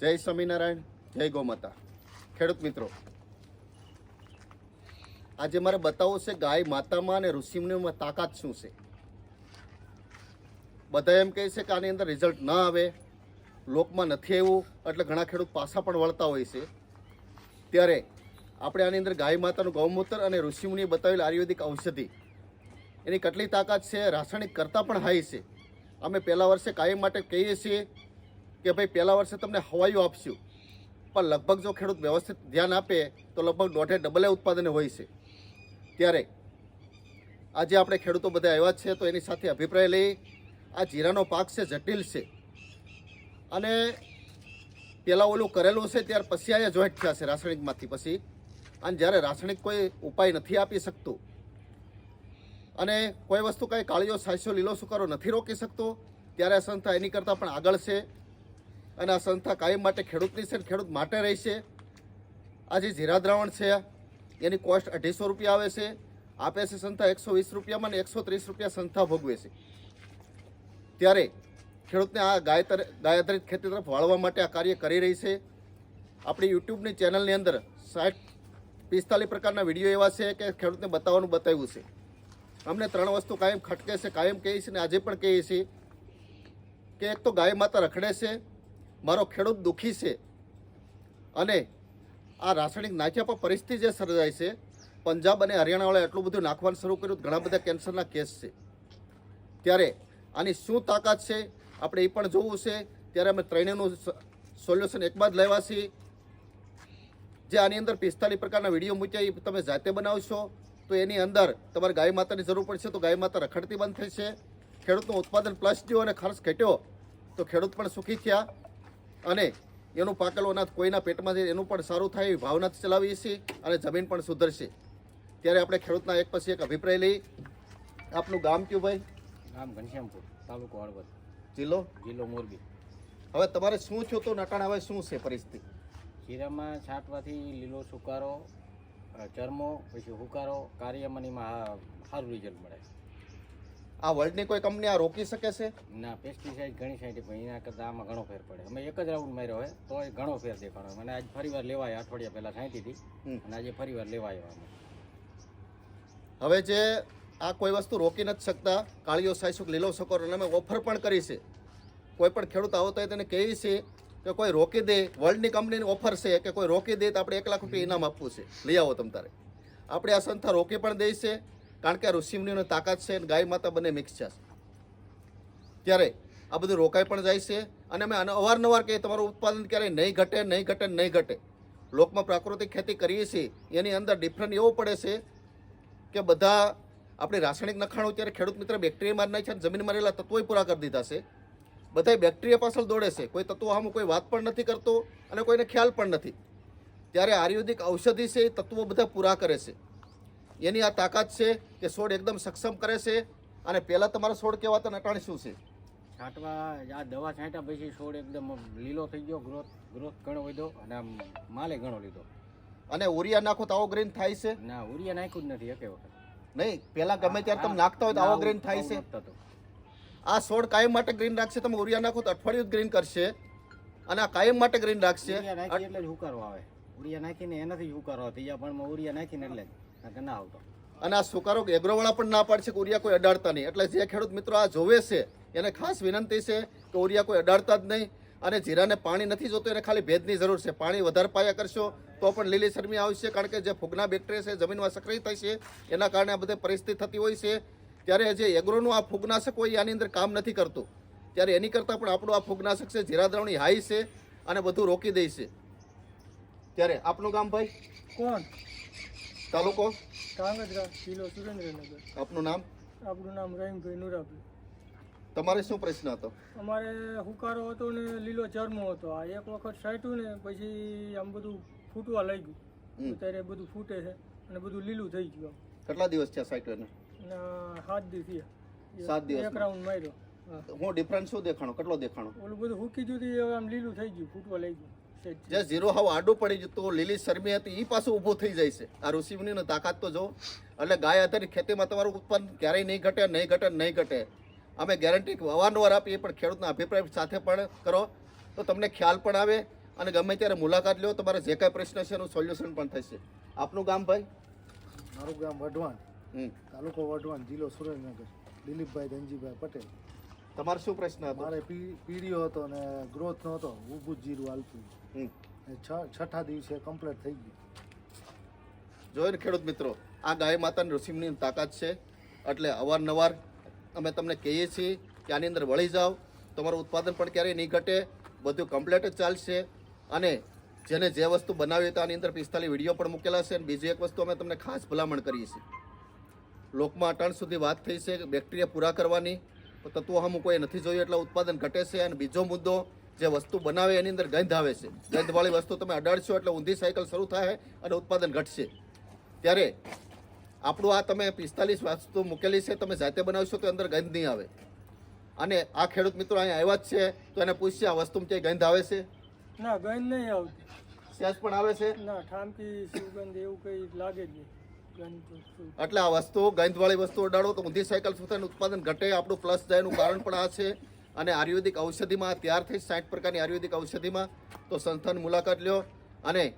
જય સ્વામિનારાયણ, જય ગૌમાતા. ખેડૂત મિત્રો, આજે મારે બતાવવું છે ગાય માતામાં અને ઋષિમુનિમાં તાકાત શું છે? બધા એમ કહે છે કે આની અંદર રિઝલ્ટ ન આવે, લોકમાં નથી આવ્યું, એટલે ઘણા ખેડૂત પાછા પણ વળતા હોય છે. ત્યારે આપણે આની અંદર ગાય માતાનું ગૌમૂત્ર અને ઋષિમુનિએ બતાવેલ આયુર્વેદિક ઔષધિ. એની કેટલી તાકાત છે? રાસાયણિક કરતાં પણ હાઈ છે. અમે પહેલા વર્ષે કાયમ માટે કહીએ છીએ કે ભાઈ, પહેલા વર્ષે તમને હવાયું આપશું. પણ લગભગ જો ખેડૂત વ્યવસ્થિત ધ્યાન આપે, તો લગભગ દોઢે ડબલે ઉત્પાદન હોય છે. ત્યારે આજે આપણે ખેડૂતો બધા આવ્યા છે, તો એની સાથે અભિપ્રાય લઈ. આ જીરાનો પાક છે, જટિલ છે. અને પહેલાં ઓલું કરેલું છે, ત્યાર પછી અહીંયા જોઈન્ટ થયા છે રાસાયણિકમાંથી પછી. અને જ્યારે રાસાયણિક કોઈ ઉપાય નથી આપી શકતું, અને કોઈ વસ્તુ કાંઈ કાળીઓ સાસ્યો લીલો સુકારો નથી રોકી શકતો, ત્યારે સંસ્થા એની કરતાં પણ આગળ છે. અને આ સંસ્થા કાયમ માટે ખેડૂતની છે ખેડૂત માટે રહેશે આ જે જીરા દ્રાવણ છે, એની કોસ્ટ અઢીસો રૂપિયા આવે છે. આપે છે સંસ્થા એકસો વીસ રૂપિયામાં અને એકસો ત્રીસ રૂપિયા સંસ્થા ભોગવે છે. ત્યારે ખેડૂતને આ ગાય ગાય આધારિત ખેતી તરફ વાળવા માટે આ કાર્ય કરી રહી છે. આપણી યુટ્યુબની ચેનલની અંદર સાઠ પિસ્તાલીસ પ્રકારના વીડિયો એવા છે કે ખેડૂતને બતાવવાનું બતાવ્યું છે. અમને ત્રણ વસ્તુ કાયમ ખટકે છે, કાયમ કહીએ છીએ અને આજે પણ કહીએ છીએ કે એક તો ગાય માતા રખડે છે મારો ખેડૂત દુઃખી છે. અને આ રાસાયણિક નાખ્યા પર પરિસ્થિતિ જે સર્જાય છે, પંજાબ અને હરિયાણાવાળા એટલું બધું નાખવાનું શરૂ કર્યું, ઘણા બધા કેન્સરના કેસ છે. ત્યારે આની શું તાકાત છે, આપણે એ પણ જોવું છે. ત્યારે અમે ત્રણેયનું સોલ્યુશન એક બાદ લેવા છીએ. જે આની અંદર પિસ્તાલીસ પ્રકારના વીડિયો મૂક્યા, એ તમે જાતે બનાવશો. તો એની અંદર તમારે ગાય માતાની જરૂર પડશે, તો ગાય માતા રખડતી બંધ થશે ખેડૂતનું ઉત્પાદન પ્લસ થયું અને ખર્ચ ઘટ્યો, તો ખેડૂત પણ સુખી થયા. અને એનું પાકેલો અનાજ કોઈના પેટમાં જાય એનું પણ સારું થાય એવી ભાવનાથી ચલાવીએ છીએ અને જમીન પણ સુધરશે. ત્યારે આપણે ખેડૂતના એક પછી એક અભિપ્રાય લઈ. આપનું ગામ કયું ભાઈ? ગામ ઘનશ્યામપુર તાલુકો હળવદ. જિલ્લો? જિલ્લો મોરબી. હવે તમારે શું થયું તો નટાણા હવે શું છે પરિસ્થિતિ? જીરામાં છાંટવાથી લીલો સુકારો ચરમો પછી હુકારો કાર્યમનીમાં સારું રિઝલ્ટ મળે. આ વર્લ્ડની કોઈ કંપની આ રોકી શકે છે? ના પેસ્ટિસાઇડ ઘણી સાઈડ પણ એના કરતાં આમાં ઘણો ફેર પડે અમે એક જ રાઉન્ડ માર્યો હોય તો એ ઘણો ફેર દેખાડો મને આજ ફરી વાર લેવાય અઠવાડિયા પહેલાં છાંટી હતી. અને આજે ફરી વાર લેવાય અમે હવે જે આ કોઈ વસ્તુ રોકી નથી શકતા કાળીઓ સાયસુક લીલો શકો અને અમે ઓફર પણ કરી છે. કોઈ પણ ખેડૂત આવતો હોય તેને કહીએ છીએ કે કોઈ રોકી દે વર્લ્ડની કંપનીની ઓફર છે કે કોઈ રોકી દે તો આપણે એક લાખ રૂપિયા ઇનામ આપવું છે. લઈ આવો તમ તારે. આપણે આ સંસ્થા રોકી પણ દઈ છે. કારણ કે આ ઋષિમુનિઓની તાકાત છે ગાય માતા બંને મિક્સ છે. ત્યારે આ બધું રોકાઈ પણ જાય છે અને અમે અવારનવાર કહીએ, તમારું ઉત્પાદન ક્યારેય નહીં ઘટે નહીં ઘટે નહીં ઘટે. લોકમાં પ્રાકૃતિક ખેતી કરીએ છીએ, એની અંદર ડિફરન્ટ એવું પડે છે કે બધા આપણે રાસાયણિક નખાણો ત્યારે ખેડૂત મિત્ર બેક્ટેરિયા મારી નાખ્યા જમીનમાં રહેલા તત્વોય પૂરા કરી દીધા છે. બધા બેક્ટેરિયા પાછળ દોડે છે. કોઈ તત્વો આમાં કોઈ વાત પણ નથી કરતો અને કોઈને ખ્યાલ પણ નથી. ત્યારે આયુર્વેદિક ઔષધિ છે એ તત્વો બધા પૂરા કરે છે. એની આ તાકાત છે કે છોડ એકદમ સક્ષમ કરે છે અને પહેલાં તમારા છોડ કહેવાતા નટાણ શું છે? છાંટવા આ દવા છાંટ્યા પછી છોડ એકદમ લીલો થઈ ગયો ગ્રોથ ગ્રોથ ઘણો વધ્યો અને આમ માલે ઘણો લીધો. અને ઉરિયા નાખો તો આવો ગ્રીન થાય છે? ના ઉરિયા નાખ્યું જ નથી એકે વખત. નહીં પહેલાં ગમે ત્યારે તમે નાખતા હોય તો આવો ગ્રીન થાય છે. આ છોડ કાયમ માટે ગ્રીન રાખશે તમે ઉરિયા નાખો તો અઠવાડિયું ગ્રીન કરશે. અને આ કાયમ માટે ગ્રીન રાખશે. એટલે જ હુકારો આવે. ઉરિયા નાખીને એનાથી હુકારો આવે. ત્રીજા પણ ઉરિયા નાખીને એટલે જ. ના આવતો. અને આ સુકારો એગ્રોવાળા પણ ના પાડશે કે ઉરિયા કોઈ અડાડતા નહીં. એટલે જે ખેડૂત મિત્રો આ જોવે છે એને ખાસ વિનંતી છે કે ઉરિયા કોઈ અડાડતા જ નહીં. અને જીરાને પાણી નથી જોતું એને ખાલી ભેદની જરૂર છે. પાણી વધારે પાયા કરશો તો પણ લીલી શરમી આવશે કારણ કે જે ફૂગના બેક્ટેરિયા છે જમીનમાં સક્રિય થાય છે એના કારણે આ બધી પરિસ્થિતિ થતી હોય છે. ત્યારે જે એગ્રોનું આ ફૂગનાશક હોય આની અંદર કામ નથી કરતું. ત્યારે એની કરતાં પણ આપણું આ ફૂગનાશક છે જીરા દ્રવણી હાઈ છે અને બધું રોકી દે છે. ત્યારે આપનું ગામ ભાઈ? કોણ? તાલુકો? કાંગદરા જિલ્લો સુરેન્દ્રનગર. આપનું નામ? આપણું નામ રહીમભાઈ નુરાભાઈ. તમારે શું પ્રશ્ન હતો? અમારે હુકારો હતો ને લીલો ચરમો હતો. આ એક વખત સાટ્યું ને પછી આમ બધું ફૂટવા લાગ્યું. ત્યારે અત્યારે બધું ફૂટે છે અને બધું લીલું થઈ ગયું કેટલા દિવસ છે સાઈટ એને સાત દિવસ થયા. સાત દિવસ એક રાઉન્ડ માર્યો. હા. ડિફરન્સ શું દેખાણો? કેટલો દેખાણો? ઓલું બધું હુકી એ આમ લીલું થઈ ગયું ફૂટવા લાગ્યું. જે ઝીરો હાવ આડું પડી જતું લીલી શરમી હતી એ પાછું ઊભું થઈ જાય છે. આ ઋષિમુનિની તાકાત તો જો એટલે ગાય આધારિત ખેતીમાં તમારું ઉત્પાદન ક્યારેય નહીં ઘટે નહીં ઘટે નહીં ઘટે. અમે ગેરંટી અવારનવાર આપીએ પણ ખેડૂતના અભિપ્રાય સાથે પણ કરો. તો તમને ખ્યાલ પણ આવે અને ગમે ત્યારે મુલાકાત લો તમારે જે કાંઈ પ્રશ્ન છે એનું સોલ્યુશન પણ થશે. આપનું ગામ ભાઈ? મારું ગામ વઢવાણ હમ. તાલુકો વઢવાણ જિલ્લો સુરેન્દ્રનગર. દિલીપભાઈ ધનજીભાઈ પટેલ. તમારો શું પ્રશ્ન હતો? મારે પીડીઓ હતો ને ગ્રોથ નહોતો. ઊભું જીરું હાલતું. છઠ્ઠા દિવસે કમ્પ્લીટ થઈ ગયું. જોયું ને ખેડૂત મિત્રો આ ગાય માતાની ઋષિમની તાકાત છે. એટલે અવારનવાર અમે તમને કહીએ છીએ કે આની અંદર વળી જાઓ. તમારું ઉત્પાદન પણ ક્યારેય નહીં ઘટે. બધું કમ્પ્લેટ જ ચાલશે. અને જેને જે વસ્તુ બનાવી તો આની અંદર પિસ્તાલીસ વીડિયો પણ મૂકેલા છે. અને બીજી એક વસ્તુ અમે તમને ખાસ ભલામણ કરીએ છીએ. લોકમાં અટાણ સુધી વાત થઈ છે બેક્ટેરિયા પૂરા કરવાની. તત્વો અમુક કોઈ નથી જોઈએ એટલે ઉત્પાદન ઘટે છે અને બીજો મુદ્દો જે વસ્તુ બનાવે એની અંદર ગંધ આવે છે. ગંધવાળી વસ્તુ તમે અડાડશો એટલે ઊંધી સાયકલ શરૂ થાય અને ઉત્પાદન ઘટશે. ત્યારે આપણું આ તમે પિસ્તાલીસ વસ્તુ મૂકેલી છે તમે જાતે બનાવશો તો અંદર ગંધ નહીં આવે. અને આ ખેડૂત મિત્રો અહીંયા આવ્યા જ છે તો એને પૂછશે આ વસ્તુમાં ક્યાંય ગંધ આવે છે? ના ગંધ નહીં આવતી. સ્યાસ પણ આવે છે? ના ઠામકી સુગંધ એવું કંઈ લાગે જ નહીં. એટલે આ વસ્તુ, ગંધવાળી વસ્તુ ઉડાડો તો ઊંધી સાયકલ સુથાનું ઉત્પાદન ઘટે. આપણું પ્લસ જાયનું કારણ પણ આ છે. અને આયુર્વેદિક ઔષધિમાં ત્યારથી સાઠ પ્રકારની આયુર્વેદિક ઔષધિમાં તો સંસ્થાની મુલાકાત લ્યો. અને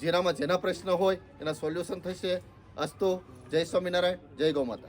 જેનામાં જેના પ્રશ્ન હોય, એના સોલ્યુશન થશે. અસ્તુ, જય સ્વામિનારાયણ, જય ગૌમાતા